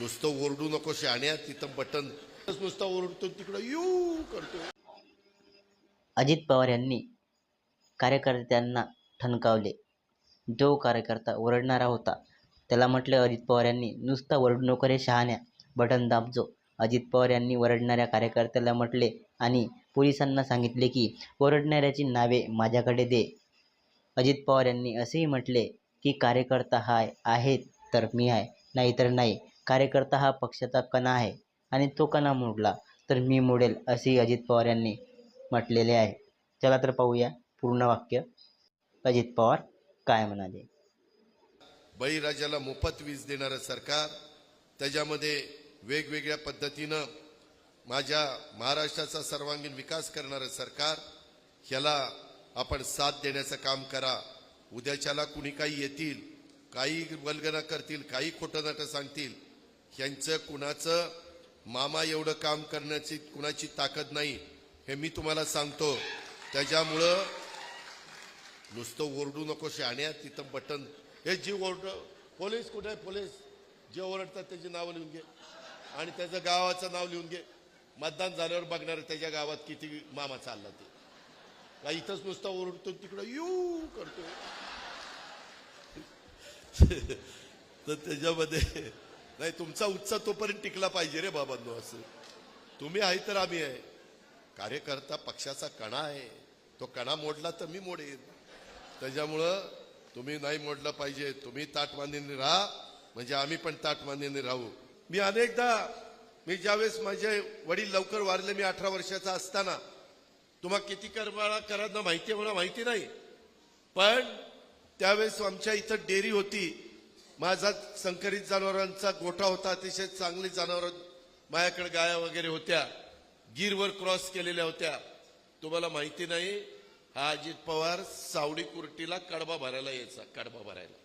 नुसतं ओरडू नको शाण्या तिथं बटन नुसतं ओरडतो तिकडं यू करतो अजित पवार यांनी कार्यकर्त्यांना ठणकावले. जो कार्यकर्ता ओरडणारा होता त्याला म्हटले अजित पवार यांनी नुसता ओरडू नको रे शहाण्या बटन दाबजो. अजित पवार यांनी ओरडणाऱ्या कार्यकर्त्याला म्हटले आणि पोलिसांना सांगितले की ओरडणाऱ्याची नावे माझ्याकडे दे. अजित पवार यांनी असेही म्हटले की कार्यकर्ता हाय आहेत तर मी आहे नाहीतर नाही. कार्यकर्ता हा पक्षाचा कणा आहे आणि तो कणा मोडला तर मी मोडेल असेही अजित पवार यांनी म्हटलेले आहे. चला तर पाहूया पूर्ण वाक्य. अजित पवार काय म्हणाले? बळीराजाला मोफत वीज देणारं सरकार त्याच्यामध्ये वेगवेगळ्या पद्धतीनं माझ्या महाराष्ट्राचा सर्वांगीण विकास करणारं सरकार ह्याला आपण साथ देण्याचं काम करा. उद्याच्याला कुणी काही येतील काही वल्गना करतील काही खोटं नाटं सांगतील यांचं कुणाचं मामा एवढं काम करण्याची कुणाची ताकद नाही हे मी तुम्हाला सांगतो. त्याच्यामुळं नुसतं ओरडू नको शाण्या तिथं बटन हे जी ओरड पोलीस कुठे आहे पोलीस? जे ओरडतात त्याची नावं लिहून घे. आणि त्याचं गावाचं नाव लिहून घे. मतदान झाल्यावर बघणार त्याच्या गावात किती मामा चालला ते. का इथंच नुसता ओरडतो तिकडं यू करतो तर त्याच्यामध्ये नाही तुमचा उत्साह तोपर्यंत टिकला पाहिजे रे बाबांनो असं. तुम्ही आहे तर आम्ही आहे. कार्यकर्ता पक्षाचा कणा आहे. तो कणा मोडला तर मी मोडेन. त्याच्यामुळं तुम्ही नाही मोडलं पाहिजे. तुम्ही ताटमानीने राहा. म्हणजे आम्ही पण ताटमानीने राहू. मी अनेकदा मी ज्यावेळेस माझे वडील लवकर वारले मी अठरा वर्षाचा असताना तुम्हाला किती करमाळा करा माहिती आहे मला माहिती नाही. पण त्यावेळेस आमच्या इथं डेअरी होती. माझा संकरित जनावरांचा गोठा होता अतिशय चांगली जनावर माझ्याकडे गाया वगैरे होत्या. गिरवर क्रॉस केलेल्या होत्या. तुम्हाला माहिती नाही हा अजित पवार सावडी कुर्टीला कडबा भरायला यायचा कडबा भरायला.